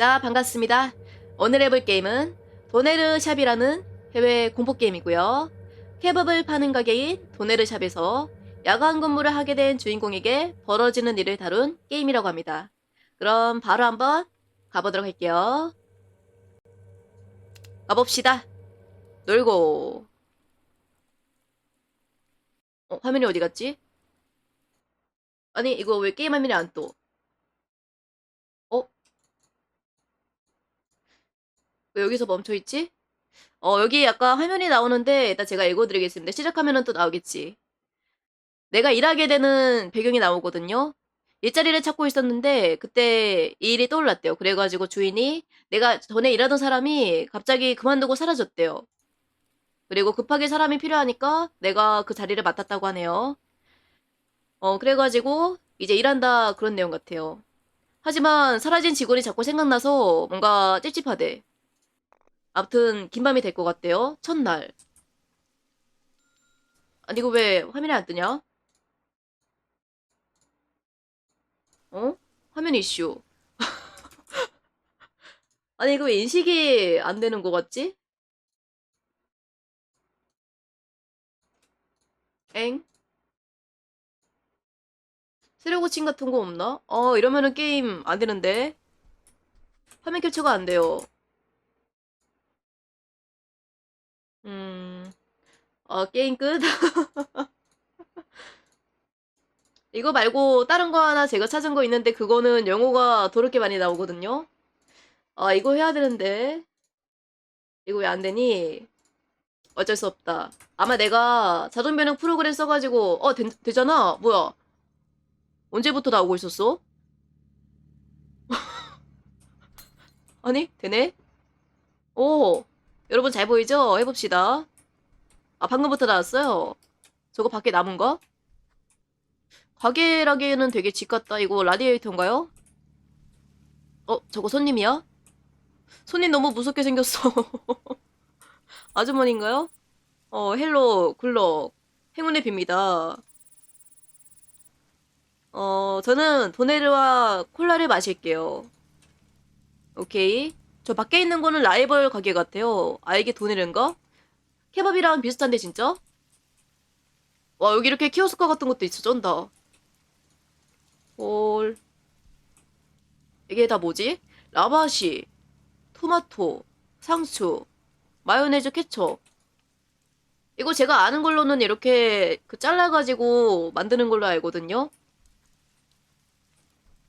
자, 반갑습니다. 오늘 해볼 게임은 도네르샵이라는 해외 공포 게임이고요. 케밥을 파는 가게인 도네르샵에서 야간 근무를 하게 된 주인공에게 벌어지는 일을 다룬 게임이라고 합니다. 그럼 바로 한번 가보도록 할게요. 가봅시다. 놀고. 어, 화면이 어디 갔지? 아니, 이거 왜 게임 화면이 안 떠? 왜 여기서 멈춰있지? 어, 여기 약간 화면이 나오는데, 일단 제가 읽어드리겠습니다. 시작하면은 또 나오겠지. 내가 일하게 되는 배경이 나오거든요. 일자리를 찾고 있었는데, 그때 이 일이 떠올랐대요. 그래가지고 주인이 내가 전에 일하던 사람이 갑자기 그만두고 사라졌대요. 그리고 급하게 사람이 필요하니까 내가 그 자리를 맡았다고 하네요. 어, 그래가지고 이제 일한다 그런 내용 같아요. 하지만 사라진 직원이 자꾸 생각나서 뭔가 찝찝하대. 아무튼 긴 밤이 될 것 같대요. 첫날. 아니 이거 왜 화면이 안 뜨냐? 어? 화면 이슈. 아니 이거 왜 인식이 안 되는 것 같지? 엥? 새로 고침 같은 거 없나? 어 이러면은 게임 안 되는데 화면 캡처가 안 돼요. 음, 어 게임 끝. 이거 말고 다른 거 하나 제가 찾은 거 있는데 그거는 영어가 더럽게 많이 나오거든요. 아 이거 해야 되는데 이거 왜 안 되니? 어쩔 수 없다. 아마 내가 자동 변형 프로그램 써가지고 어 되, 되잖아. 뭐야? 언제부터 나오고 있었어? 아니 되네? 오 여러분 잘 보이죠? 해봅시다. 아 방금부터 나왔어요. 저거 밖에 남은 거? 가게라기에는 되게 집 같다. 이거 라디에이터인가요? 어 저거 손님이야? 손님 너무 무섭게 생겼어. 아주머니인가요? 어, 헬로, 굴럭. 행운의 빕니다. 어, 저는 도네르와 콜라를 마실게요. 오케이. 저 밖에 있는 거는 라이벌 가게 같아요. 아, 이게 도네르인가? 케밥이랑 비슷한데, 진짜? 와, 여기 이렇게 키오스크 같은 것도 있어, 쩐다. 헐. 이게 다 뭐지? 라바시, 토마토, 상추, 마요네즈 케첩. 이거 제가 아는 걸로는 이렇게 그 잘라가지고 만드는 걸로 알거든요.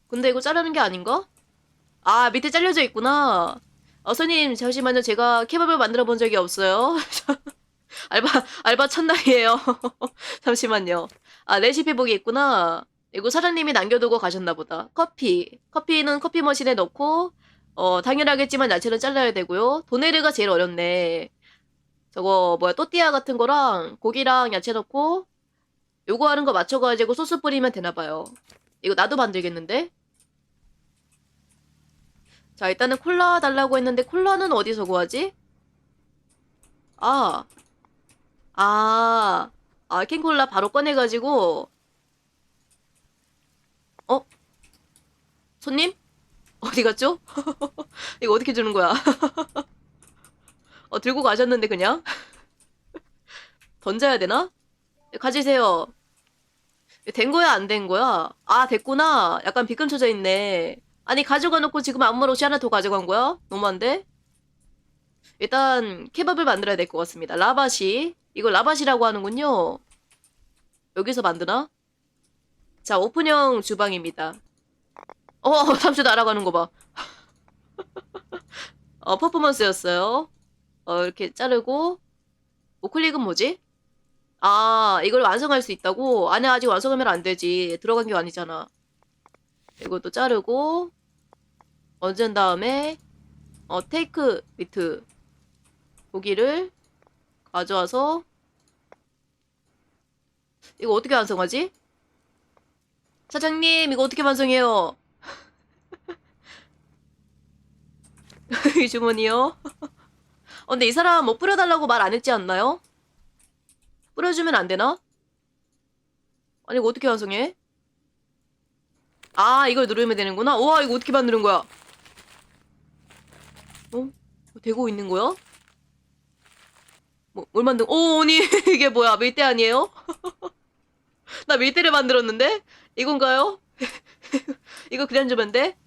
근데 이거 자르는 게 아닌가? 아, 밑에 잘려져 있구나. 어, 손님, 잠시만요. 제가 케밥을 만들어 본 적이 없어요. 알바, 알바 첫날이에요. 잠시만요. 아, 레시피 보기 있구나. 이거 사장님이 남겨두고 가셨나 보다. 커피. 커피는 커피 머신에 넣고, 어, 당연하겠지만 야채는 잘라야 되고요. 도네르가 제일 어렵네. 저거, 뭐야, 또띠아 같은 거랑 고기랑 야채 넣고, 요거 하는 거 맞춰가지고 소스 뿌리면 되나봐요. 이거 나도 만들겠는데? 자, 일단은 콜라 달라고 했는데, 콜라는 어디서 구하지? 아, 아, 아, 캔콜라 바로 꺼내가지고, 어? 손님? 어디 갔죠? 이거 어떻게 주는 거야? 어, 들고 가셨는데, 그냥? 던져야 되나? 가지세요. 된 거야, 안 된 거야? 아, 됐구나. 약간 비끈쳐져 있네. 아니, 가져가 놓고 지금 안무로시 하나 더 가져간 거야? 너무한데? 일단, 케밥을 만들어야 될 것 같습니다. 라바시. 이거 라바시라고 하는군요. 여기서 만드나? 자, 오픈형 주방입니다. 어, 삼촌 날아가는 거 봐. 어, 퍼포먼스였어요. 어, 이렇게 자르고, 우클릭은 뭐지? 아, 이걸 완성할 수 있다고? 아니, 아직 완성하면 안 되지. 들어간 게 아니잖아. 이것도 자르고, 얹은 다음에, 어, 테이크 비트. 고기를 가져와서, 이거 어떻게 완성하지? 사장님, 이거 어떻게 완성해요? 이 주머니요? 어, 근데 이 사람 뭐 뿌려달라고 말 안 했지 않나요? 뿌려주면 안 되나? 아니, 이거 어떻게 완성해? 아, 이걸 누르면 되는구나? 우와, 이거 어떻게 만드는 거야? 어? 되고 있는 거야? 뭐, 뭘 만든, 오, 언니, 이게 뭐야? 밀대 아니에요? 나 밀대를 만들었는데? 이건가요? 이거 그냥 주면 돼?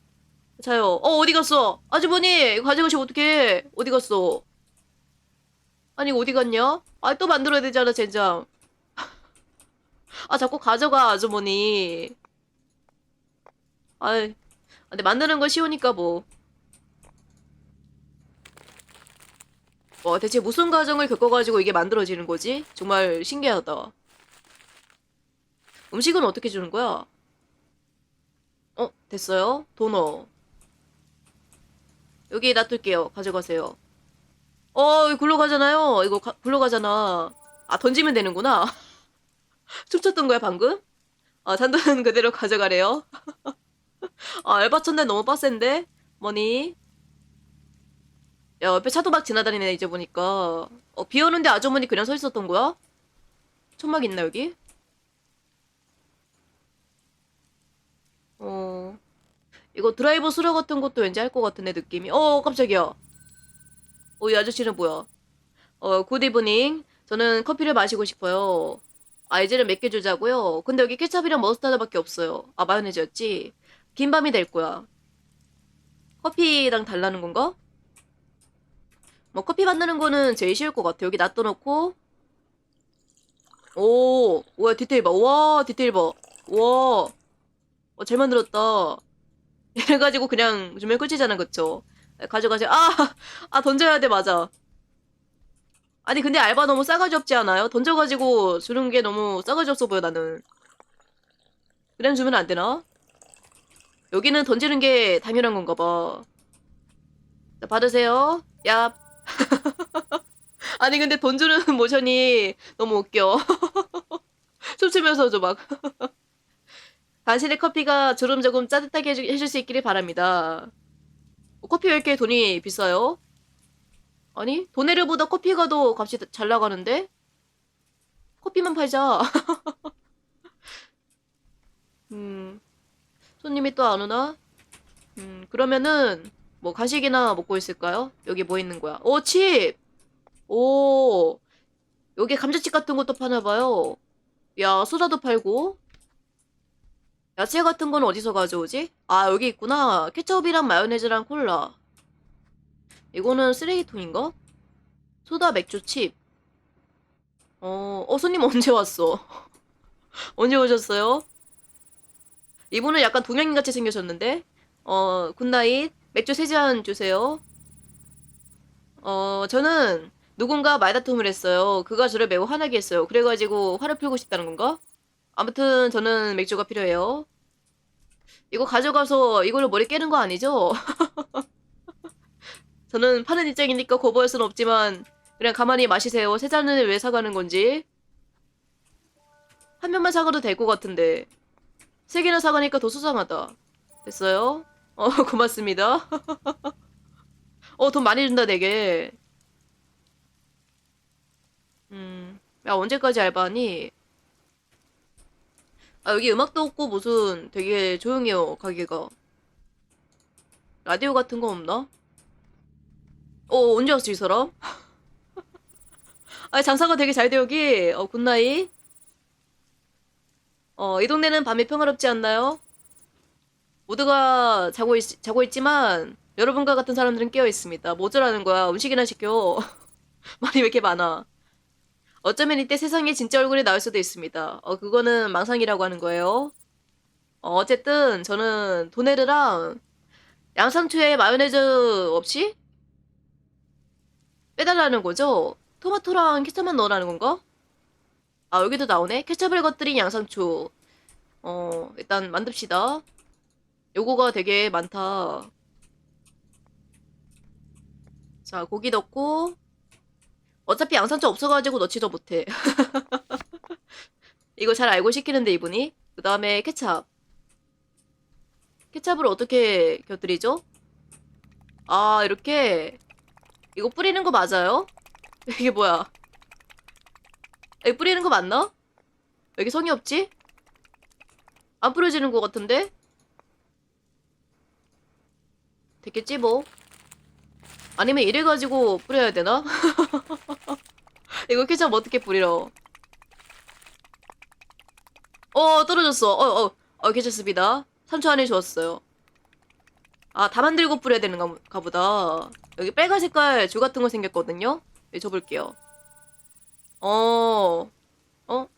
자요. 어, 어디 갔어? 아주머니, 이거 가져가시면 어떡해? 어디 갔어? 아니, 어디 갔냐? 아, 또 만들어야 되잖아, 젠장. 아, 자꾸 가져가, 아주머니. 아이, 근데 만드는 거 쉬우니까 뭐. 와, 대체 무슨 과정을 겪어가지고 이게 만들어지는 거지? 정말 신기하다. 음식은 어떻게 주는 거야? 어, 됐어요. 도너. 여기 놔둘게요. 가져가세요. 어, 굴러 가잖아요. 이거 가, 굴러 가잖아. 아, 던지면 되는구나. 춤췄던 거야, 방금? 아, 잔돈 그대로 가져가래요. 아, 알바 쳤네 너무 빡센데? 뭐니? 야, 옆에 차도 막 지나다니네, 이제 보니까. 어, 비 오는데 아주머니 그냥 서 있었던 거야? 천막 있나, 여기? 어. 이거 드라이버 수레 같은 것도 왠지 할 것 같은데, 느낌이. 어, 깜짝이야. 어, 이 아저씨는 뭐야? 어, 굿 이브닝. 저는 커피를 마시고 싶어요. 아이즈를 몇 개 주자고요. 근데 여기 케찹이랑 머스타드밖에 없어요. 아, 마요네즈였지? 긴 밤이 될 거야. 커피랑 달라는 건가? 뭐 커피 만드는 거는 제일 쉬울 것 같아. 여기 놔둬놓고 오, 와 디테일 봐. 와 디테일 봐. 와, 어, 잘 만들었다. 이래 가지고 그냥 주면 끝이잖아, 그쵸? 가져가세요. 아, 아 던져야 돼, 맞아. 아니 근데 알바 너무 싸가지 없지 않아요? 던져가지고 주는 게 너무 싸가지 없어 보여 나는. 그냥 주면 안 되나? 여기는 던지는 게 당연한 건가 봐. 자, 받으세요. 야. 아니 근데 돈 주는 모션이 너무 웃겨. 춤추면서도 막. 당신의 커피가 조금조금 따뜻하게 해주- 해줄 수 있기를 바랍니다. 어, 커피 왜 이렇게 돈이 비싸요? 아니 도네르보다 커피가 더 값이 잘 나가는데? 커피만 팔자. 음, 손님이 또 안 오나? 음, 그러면은 뭐 간식이나 먹고 있을까요? 여기 뭐 있는 거야? 오, 칩! 오, 여기 감자칩 같은 것도 파나 봐요. 야, 소다도 팔고. 야채 같은 건 어디서 가져오지? 아, 여기 있구나. 케첩이랑 마요네즈랑 콜라. 이거는 쓰레기통인가? 소다, 맥주, 칩. 어, 어, 손님 언제 왔어? 언제 오셨어요? 이분은 약간 동양인 같이 생겨셨는데? 어, 굿나잇. 맥주 세잔 주세요. 어, 저는 누군가 말다툼을 했어요. 그가 저를 매우 화나게 했어요. 그래가지고 화를 풀고 싶다는 건가? 아무튼 저는 맥주가 필요해요. 이거 가져가서 이걸로 머리 깨는 거 아니죠? 저는 파는 입장이니까 거부할 수는 없지만 그냥 가만히 마시세요. 세 잔을 왜 사가는 건지. 한 명만 사가도 될 것 같은데. 세 개나 사가니까 더 수상하다. 됐어요? 어, 고맙습니다. 어, 돈 많이 준다, 되게. 음, 야, 언제까지 알바하니? 아, 여기 음악도 없고 무슨 되게 조용해요, 가게가. 라디오 같은 거 없나? 어, 언제 왔어, 이 사람? 아, 장사가 되게 잘 돼, 여기. 어, 굿나잇. 어, 이 동네는 밤이 평화롭지 않나요? 모두가 자고, 있, 자고 있지만, 여러분과 같은 사람들은 깨어 있습니다. 뭐 어쩌라는 거야? 음식이나 시켜. 말이 왜 이렇게 많아? 어쩌면 이때 세상에 진짜 얼굴이 나올 수도 있습니다. 어, 그거는 망상이라고 하는 거예요. 어, 어쨌든, 저는 도네르랑 양상추에 마요네즈 없이 빼달라는 거죠? 토마토랑 케첩만 넣으라는 건가? 아, 여기도 나오네? 케첩을 겉들인 양상추. 어, 일단 만듭시다. 요거가 되게 많다. 자, 고기 넣고. 어차피 양상추 없어가지고 넣지도 못해. 이거 잘 알고 시키는데, 이분이. 그 다음에 케찹. 케찹을 어떻게 곁들이죠? 아, 이렇게. 이거 뿌리는 거 맞아요? 이게 뭐야? 이거 뿌리는 거 맞나? 왜 이렇게 성의 없지? 안 뿌려지는 것 같은데? 됐겠지 뭐. 아니면 이래 가지고 뿌려야 되나? 이거 케첩 어떻게 뿌리러? 어, 떨어졌어. 어, 어, 어, 괜찮습니다. 3초 안에 주웠어요. 아, 다 만들고 뿌려야 되는가 가 보다. 여기 빨간 색깔 줄 같은 거 생겼거든요? 네, 줘볼게요. 어, 어?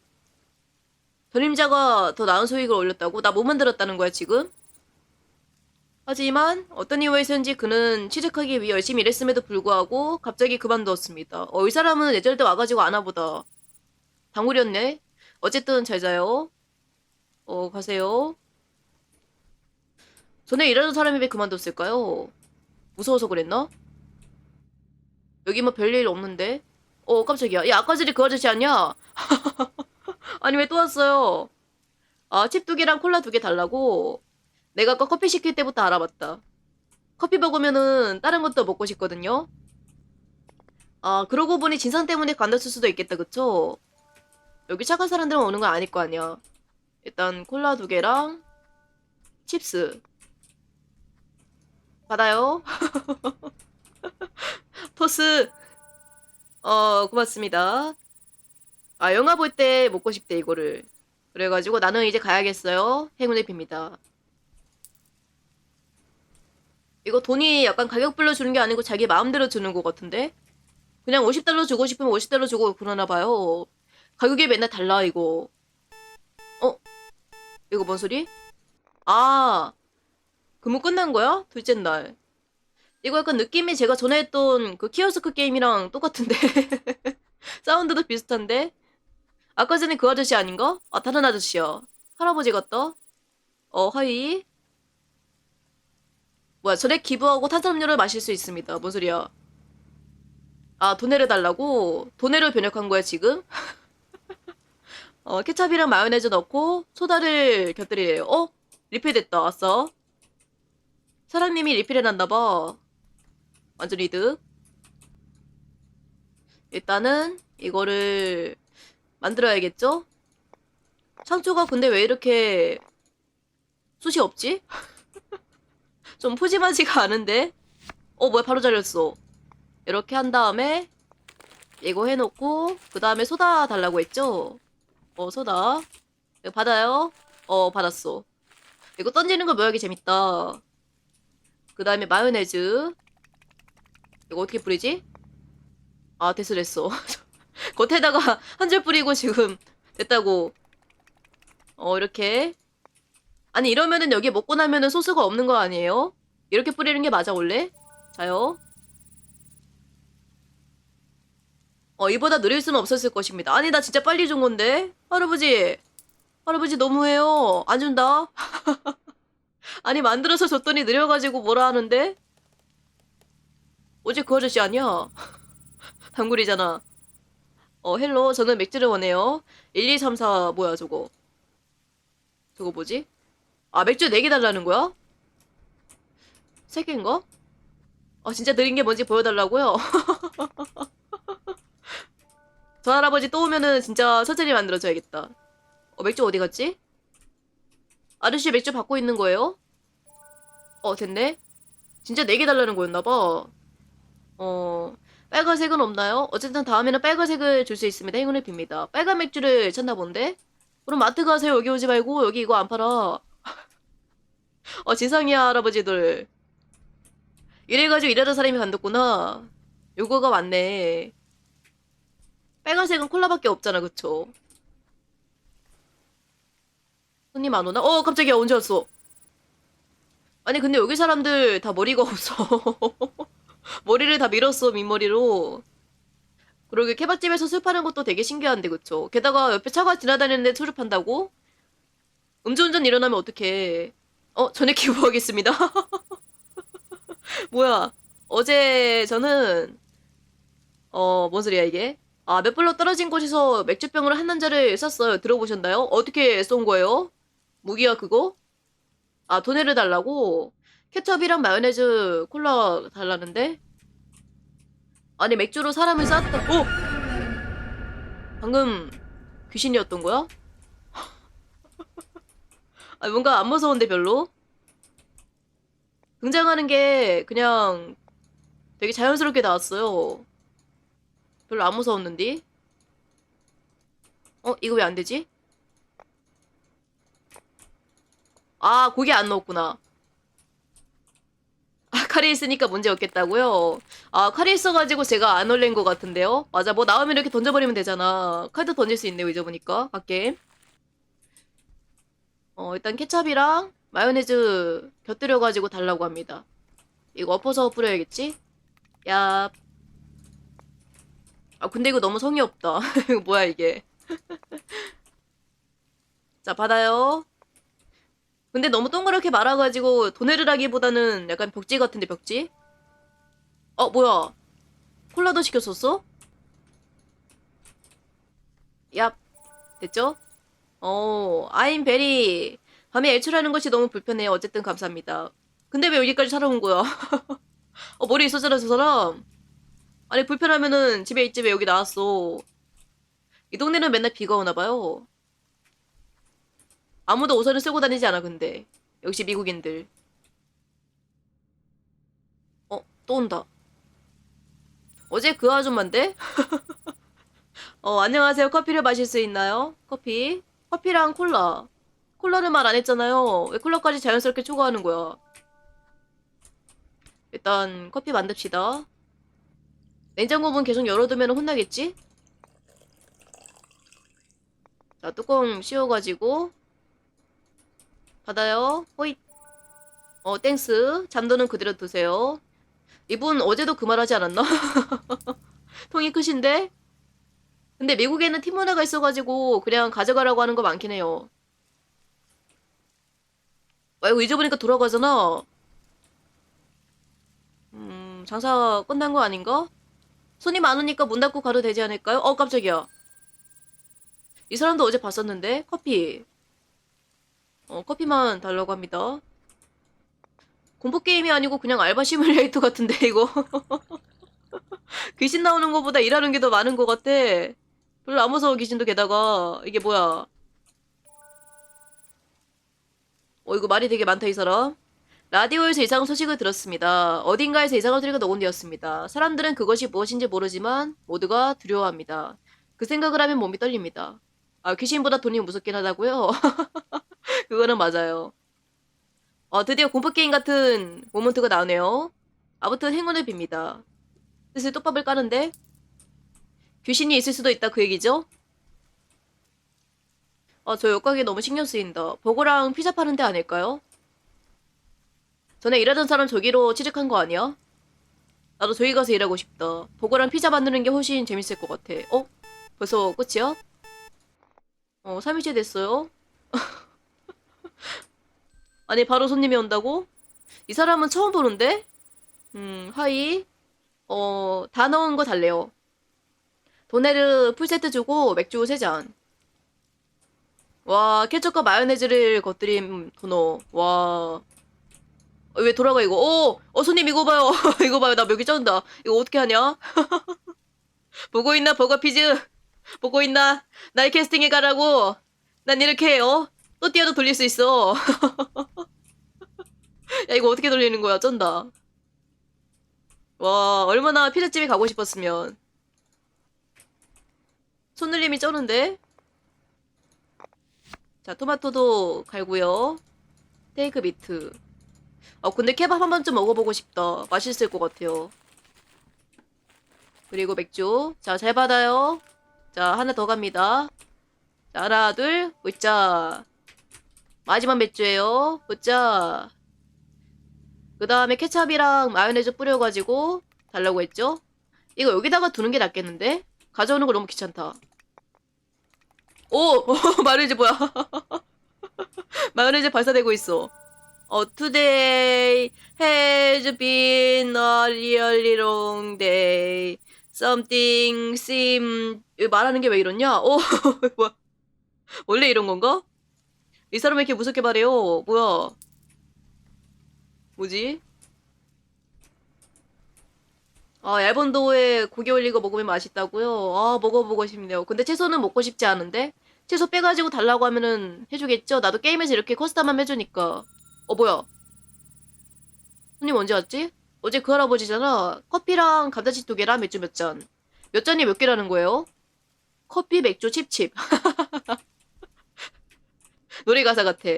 전임자가 더 나은 소익을 올렸다고? 나뭐 만들었다는 거야, 지금? 하지만 어떤 이유에서인지 그는 취직하기 위해 열심히 일했음에도 불구하고 갑자기 그만두었습니다. 어, 이 사람은 예전에 와가지고 아나 보다. 방울이었네? 어쨌든 잘 자요. 어, 가세요. 전에 일하던 사람이 왜 그만뒀을까요? 무서워서 그랬나? 여기 뭐 별일 없는데? 어, 깜짝이야. 야, 아까 전에 그 아저씨 아니야? 아니, 왜 또 왔어요? 아, 칩 두 개랑 콜라 두 개 달라고? 내가 아까 커피 시킬 때부터 알아봤다. 커피 먹으면은 다른 것도 먹고 싶거든요? 아, 그러고 보니 진상 때문에 간다쓸 수도 있겠다, 그쵸? 여기 착한 사람들은 오는 거 아닐 거 아니야. 일단 콜라 두 개랑 칩스. 받아요. 토스. 어, 고맙습니다. 아, 영화 볼 때 먹고 싶대, 이거를. 그래가지고 나는 이제 가야겠어요. 행운의 빕니다. 이거 돈이 약간 가격별로 주는 게 아니고 자기 마음대로 주는 것 같은데? 그냥 50달러 주고 싶으면 50달러 주고 그러나 봐요. 가격이 맨날 달라, 이거. 어? 이거 뭔 소리? 아, 근무 끝난 거야? 둘째 날. 이거 약간 느낌이 제가 전에 했던 그 키오스크 게임이랑 똑같은데. 사운드도 비슷한데? 아까 전에 그 아저씨 아닌가? 아, 다른 아저씨야. 할아버지 같다? 어, 하이. 뭐야, 전액 기부하고 탄산음료를 마실 수 있습니다. 뭔 소리야? 아, 도네를 달라고? 도네를 변역한 거야, 지금? 어, 케찹이랑 마요네즈 넣고 소다를 곁들이래요. 어? 리필됐다. 왔어. 사장님이 리필해놨나봐. 완전 이득. 일단은 이거를 만들어야겠죠? 상추가 근데 왜 이렇게 숱이 없지? 좀 푸짐하지가 않은데? 어, 뭐야, 바로 잘렸어. 이렇게 한 다음에 이거 해놓고 그 다음에 소다 달라고 했죠? 어, 소다. 이거 받아요? 어, 받았어. 이거 던지는 거 묘하게 재밌다. 그 다음에 마요네즈. 이거 어떻게 뿌리지? 아, 됐어, 됐어. 겉에다가 한 줄 뿌리고 지금 됐다고. 어, 이렇게. 아니, 이러면은 여기 먹고 나면은 소스가 없는 거 아니에요? 이렇게 뿌리는 게 맞아, 원래? 자요. 어, 이보다 느릴 수는 없었을 것입니다. 아니, 나 진짜 빨리 준 건데? 할아버지. 할아버지 너무해요. 안 준다. 아니, 만들어서 줬더니 느려가지고 뭐라 하는데? 어제 그 아저씨 아니야? 단굴이잖아. 어, 헬로. 저는 맥주를 원해요. 1, 2, 3, 4, 뭐야, 저거. 저거 뭐지? 아, 맥주 4개 달라는 거야? 3개인가? 아, 진짜 느린 게 뭔지 보여달라고요? 저 할아버지 또 오면은 진짜 천천히 만들어줘야겠다. 어, 맥주 어디 갔지? 아저씨 맥주 받고 있는 거예요? 어, 됐네. 진짜 4개 달라는 거였나봐. 어, 빨간색은 없나요? 어쨌든 다음에는 빨간색을 줄 수 있습니다. 행운을 빕니다. 빨간 맥주를 찾나 본데? 그럼 마트 가세요. 여기 오지 말고 여기 이거 안 팔아. 어, 지상이야, 할아버지들. 이래가지고 일하던 사람이 간뒀구나. 요거가 맞네. 빨간색은 콜라밖에 없잖아, 그쵸? 손님 안 오나? 어, 깜짝이야, 언제 왔어? 아니, 근데 여기 사람들 다 머리가 없어. 머리를 다 밀었어, 민머리로. 그러게, 케밥집에서 술 파는 것도 되게 신기한데, 그쵸? 게다가 옆에 차가 지나다니는데 술을 판다고? 음주운전 일어나면 어떡해. 어, 전액 기부하겠습니다. 뭐야. 어제 저는, 어, 뭔 소리야, 이게? 아, 몇 블록 떨어진 곳에서 맥주병을 한 난자를 쐈어요. 들어보셨나요? 어떻게 쏜 거예요? 무기야, 그거? 아, 돈을 달라고? 케첩이랑 마요네즈 콜라 달라는데? 아니, 맥주로 사람을 쐈다. 오! 방금 귀신이었던 거야? 아, 뭔가 안 무서운데 별로? 등장하는 게 그냥 되게 자연스럽게 나왔어요. 별로 안 무서웠는데. 어, 이거 왜 안 되지? 아, 고기 안 넣었구나. 아, 칼이 있으니까 문제 없겠다고요? 아, 칼이 있어가지고 제가 안 올린 것 같은데요? 맞아, 뭐 나오면 이렇게 던져버리면 되잖아. 카드 던질 수 있네요, 잊어보니까. 밖에. 어, 일단 케찹이랑 마요네즈 곁들여가지고 달라고 합니다. 이거 엎어서 뿌려야겠지? 야. 아, 근데 이거 너무 성의 없다. 이거 뭐야, 이게. 자, 받아요. 근데 너무 동그랗게 말아가지고 도네를 하기보다는 약간 벽지 같은데, 벽지? 어, 뭐야. 콜라도 시켰었어? 얍. 됐죠? 어, I'm very. 밤에 외출하는 것이 너무 불편해요. 어쨌든 감사합니다. 근데 왜 여기까지 살아온 거야? 어, 머리 있었잖아, 저 사람. 아니, 불편하면은 집에 있지 왜 여기 나왔어. 이 동네는 맨날 비가 오나 봐요. 아무도 우산을 쓰고 다니지 않아, 근데. 역시 미국인들. 어, 또 온다. 어제 그 아줌마인데? 어, 안녕하세요. 커피를 마실 수 있나요? 커피. 커피랑 콜라. 콜라를 말안 했잖아요. 왜 콜라까지 자연스럽게 초과하는 거야? 일단 커피 만듭시다. 냉장고 문 계속 열어두면 혼나겠지? 자, 뚜껑 씌워가지고 받아요. 호잇. 어, 땡스. 잠도는 그대로 두세요. 이분 어제도 그 말 하지 않았나? 통이 크신데? 근데 미국에는 팀 문화가 있어가지고 그냥 가져가라고 하는 거 많긴 해요. 아, 이거 잊어보니까 돌아가잖아. 음, 장사 끝난 거 아닌가? 손이 많으니까 문 닫고 가도 되지 않을까요? 어, 깜짝이야. 이 사람도 어제 봤었는데, 커피. 어, 커피만 달라고 합니다. 공포 게임이 아니고 그냥 알바 시뮬레이터 같은데, 이거. 귀신 나오는 것보다 일하는 게 더 많은 것 같아. 별로 안 무서워, 귀신도 게다가. 이게 뭐야. 어, 이거 말이 되게 많다, 이 사람. 라디오에서 이상한 소식을 들었습니다. 어딘가에서 이상한 소리가 녹음되었습니다. 사람들은 그것이 무엇인지 모르지만 모두가 두려워합니다. 그 생각을 하면 몸이 떨립니다. 아, 귀신보다 돈이 무섭긴 하다고요? 그거는 맞아요. 어, 드디어 공포게임 같은 모먼트가 나오네요. 아무튼 행운을 빕니다. 슬슬 똑밥을 까는데 귀신이 있을 수도 있다 그 얘기죠? 아, 저 역각이 너무 신경 쓰인다. 버거랑 피자 파는 데 아닐까요? 전에 일하던 사람 저기로 취직한 거 아니야? 나도 저기 가서 일하고 싶다. 버거랑 피자 만드는 게 훨씬 재밌을 것 같아. 어? 벌써 끝이야? 어, 3일째 됐어요? 아니, 바로 손님이 온다고? 이 사람은 처음 보는데? 음, 하이. 어, 다 넣은 거 달래요. 도네르 풀세트 주고 맥주 3잔. 와, 케첩과 마요네즈를 겉들인 도너. 와. 어, 왜 돌아가 이거? 오! 어, 손님 이거 봐요. 이거 봐요. 나 여기 쩐다. 이거 어떻게 하냐? 보고 있나, 버거 피즈? 보고 있나? 날 캐스팅해 가라고. 난 이렇게 해요. 또 뛰어도 돌릴 수 있어. 야, 이거 어떻게 돌리는 거야? 쩐다. 와, 얼마나 피자집에 가고 싶었으면. 손놀림이 쩌는데? 자, 토마토도 갈고요. 테이크 비트. 아, 근데 케밥 한 번쯤 먹어보고 싶다. 맛있을 것 같아요. 그리고 맥주. 자, 잘 받아요. 자, 하나 더 갑니다. 자, 하나, 둘, 으짜. 마지막 맥주예요. 으짜. 그 다음에 케찹이랑 마요네즈 뿌려가지고 달라고 했죠? 이거 여기다가 두는 게 낫겠는데? 가져오는 거 너무 귀찮다. 오! 마요네즈 뭐야? 마요네즈 발사되고 있어. 어, today has been a really long day. Something seem... 말하는 게 왜 이러냐? 오, 뭐야. 원래 이런 건가? 이 사람 왜 이렇게 무섭게 말해요? 뭐야. 뭐지? 아, 얇은 도에 고기 올리고 먹으면 맛있다고요? 아, 먹어보고 싶네요. 근데 채소는 먹고 싶지 않은데? 채소 빼가지고 달라고 하면은 해주겠죠? 나도 게임에서 이렇게 커스텀함 해주니까. 어, 뭐야? 손님 언제 왔지? 어제 그 할아버지잖아. 커피랑 감자칩 두 개랑 맥주 몇 잔. 몇 잔이 몇 개라는 거예요? 커피, 맥주, 칩칩. 노래 가사 같아.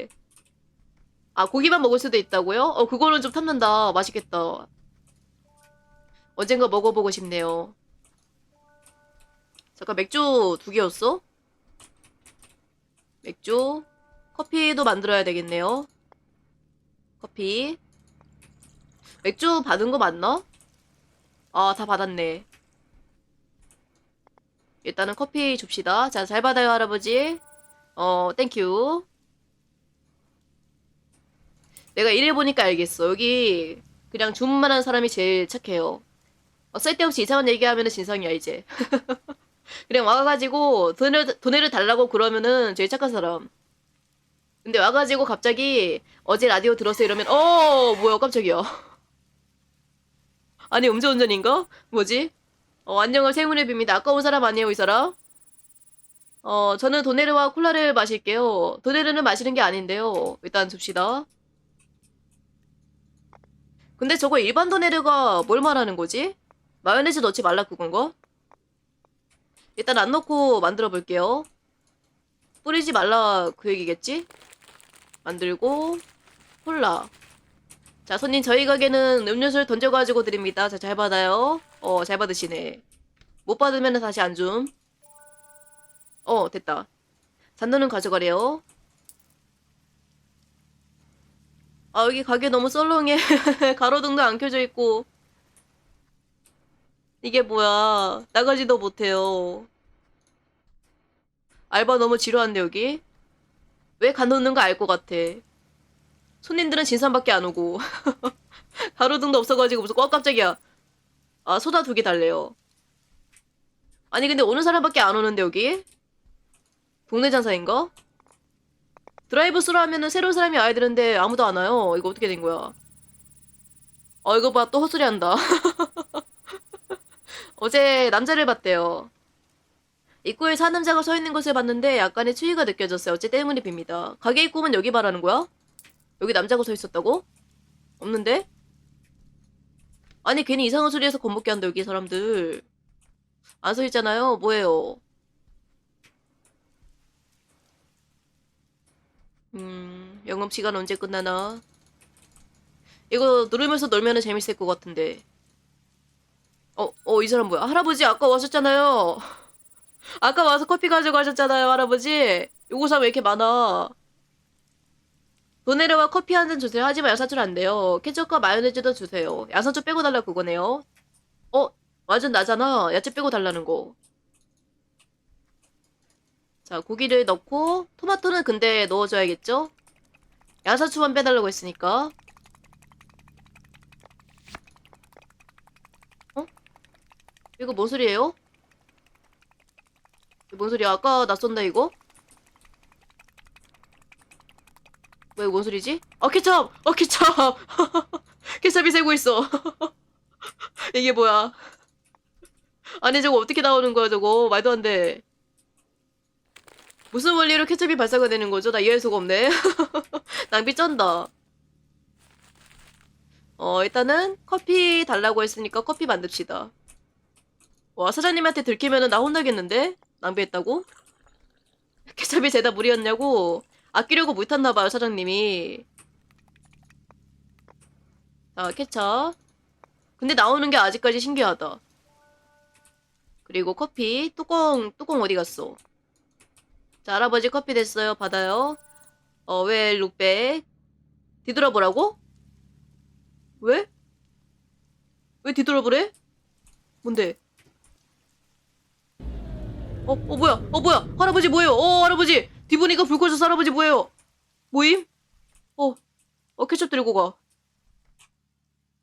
아, 고기만 먹을 수도 있다고요? 어, 그거는 좀 탐난다. 맛있겠다. 언젠가 먹어보고 싶네요. 잠깐, 맥주 두 개였어? 맥주, 커피도 만들어야 되겠네요. 커피. 맥주 받은 거 맞나? 아, 다 받았네. 일단은 커피 줍시다. 자, 잘 받아요, 할아버지. 어, 땡큐. 내가 이래 보니까 알겠어. 여기 그냥 주문만 한 사람이 제일 착해요. 어, 쓸데없이 이상한 얘기하면은 진상이야, 이제. 그냥 와가지고 돈을, 돈을 달라고 그러면은 제일 착한 사람. 근데 와가지고 갑자기 어제 라디오 들었어 이러면 어 뭐야 깜짝이야. 아니 음주운전인가? 뭐지? 어, 안녕을 세문의 빕니다. 아까운 사람 아니에요, 이 사람? 어, 저는 도네르와 콜라를 마실게요. 도네르는 마시는 게 아닌데요. 일단 줍시다. 근데 저거 일반 도네르가 뭘 말하는 거지? 마요네즈 넣지 말라 그건가? 일단 안 넣고 만들어 볼게요. 뿌리지 말라 그 얘기겠지? 만들고 콜라. 자, 손님 저희 가게는 음료수를 던져가지고 드립니다. 자, 잘 받아요. 어, 잘 받으시네. 못 받으면 다시 안 줌. 어, 됐다. 잔돈은 가져가래요. 아, 여기 가게 너무 썰렁해. 가로등도 안 켜져 있고. 이게 뭐야. 나가지도 못해요. 알바 너무 지루한데, 여기? 왜 가놓는 거 알 것 같아. 손님들은 진산밖에 안 오고. 가로등도 없어가지고 무슨 꽉 깜짝이야. 아, 소다 두 개 달래요. 아니, 근데 오는 사람밖에 안 오는데, 여기? 동네 장사인 가? 드라이브 스루 하면은 새로운 사람이 와야 되는데 아무도 안 와요. 이거 어떻게 된 거야? 어, 이거 봐. 또 헛소리 한다. 어제 남자를 봤대요. 입구에 사남자가 서 있는 것을 봤는데 약간의 추위가 느껴졌어요. 어째 때문에 빕니다. 가게 입구면 여기 말하는 거야? 여기 남자가 서 있었다고? 없는데? 아니 괜히 이상한 소리 해서 겁먹게 한다 여기 사람들 안 서 있잖아요 뭐예요 음 영업 시간 언제 끝나나 이거 누르면서 놀면 은 재밌을 것 같은데 어 어 이 사람 뭐야 할아버지 아까 와셨잖아요 아까 와서 커피 가져가셨잖아요 할아버지 요거 사면 왜 이렇게 많아 도네르와 커피 한 잔 주세요. 하지만 야사줄 안 돼요. 케첩과 마요네즈도 주세요. 야사줄 빼고 달라 그거네요. 어? 완전 나잖아. 야채 빼고 달라는 거. 자, 고기를 넣고 토마토는 근데 넣어줘야겠죠? 야사추만 빼달라고 했으니까. 이거 뭔 소리예요? 이거 뭔 소리야? 아까 낯선다 이거? 왜, 뭔 소리지? 어, 케첩! 어, 케첩! 케첩이 새고 있어. 이게 뭐야. 아니, 저거 어떻게 나오는 거야, 저거. 말도 안 돼. 무슨 원리로 케첩이 발사가 되는 거죠? 나 이해할 수가 없네. 낭비 쩐다. 어, 일단은 커피 달라고 했으니까 커피 만듭시다. 와, 사장님한테 들키면은 나 혼나겠는데? 낭비했다고? 케첩이 죄다 물이었냐고? 아끼려고 물 탔나봐요, 사장님이. 자, 케찹. 근데 나오는 게 아직까지 신기하다. 그리고 커피. 뚜껑, 뚜껑 어디 갔어? 자, 할아버지 커피 됐어요. 받아요. 어, 왜 룩백? 뒤돌아보라고? 왜? 왜 뒤돌아보래? 뭔데? 어, 어, 뭐야? 어, 뭐야? 할아버지 뭐예요? 어, 할아버지! 뒤보니까 불 꺼져서 할아버지 뭐예요? 모임? 어, 어, 케첩 들고 가.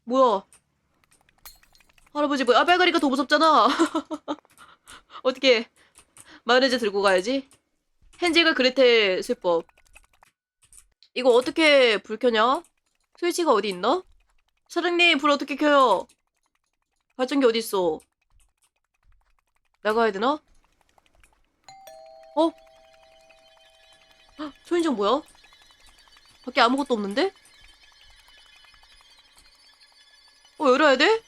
뭐야? 할아버지 뭐야? 아, 빨가니까 더 무섭잖아. 어떻게 마요네즈 들고 가야지? 헨젤과 그레텔 술법. 이거 어떻게 불 켜냐? 스위치가 어디 있나? 사장님, 불 어떻게 켜요? 발전기 어디 있어? 나가야 되나? 헉, 초인종 뭐야? 밖에 아무것도 없는데? 어, 열어야 돼?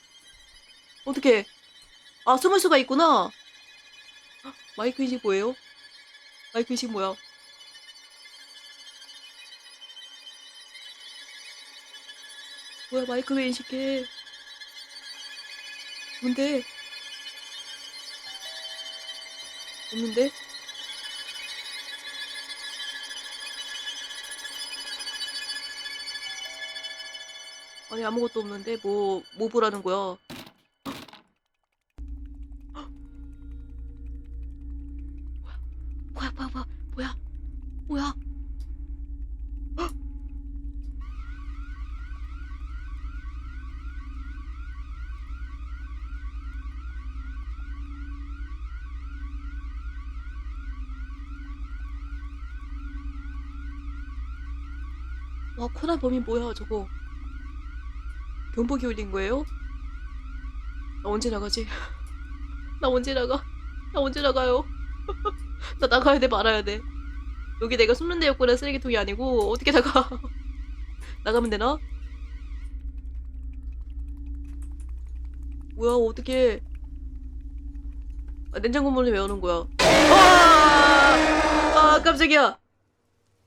어떻게? 아, 숨을 수가 있구나. 헉, 마이크 인식 뭐예요? 마이크 인식 뭐야? 뭐야, 마이크 왜 인식해? 뭔데? 없는데? 아니 아무것도 없는데 뭐뭐 보라는 거야? 뭐야 뭐야 뭐야 뭐야 뭐야? 와 코난 범인 뭐야 저거? 경보기 울린 거예요? 나 언제 나가지? 나 언제 나가? 나 언제 나가요? 나 나가야 돼 말아야 돼. 여기 내가 숨는 데였구나 쓰레기통이 아니고 어떻게 나가? 나가면 되나? 뭐야 어떻게? 아, 냉장고 문을 왜 여는 거야? 아, 아 깜짝이야.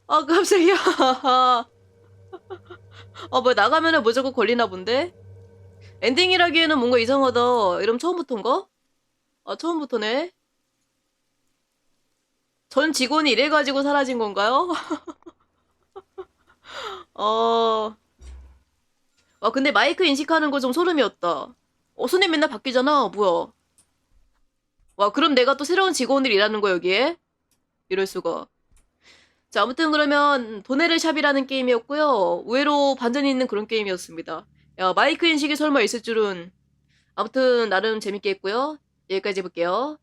아 깜짝이야. 아, 뭐 나가면은 무조건 걸리나 본데? 엔딩이라기에는 뭔가 이상하다. 이러면 처음부터인가? 아, 처음부터네. 전 직원이 이래가지고 사라진 건가요? 어. 아, 근데 마이크 인식하는 거 좀 소름이었다. 어, 손님 맨날 바뀌잖아. 뭐야. 와, 그럼 내가 또 새로운 직원들이 일하는 거야, 여기에? 이럴 수가. 자, 아무튼 그러면 도네르 샵이라는 게임이었고요. 의외로 반전이 있는 그런 게임이었습니다. 야, 마이크 인식이 설마 있을 줄은. 아무튼 나름 재밌게 했고요. 여기까지 해볼게요.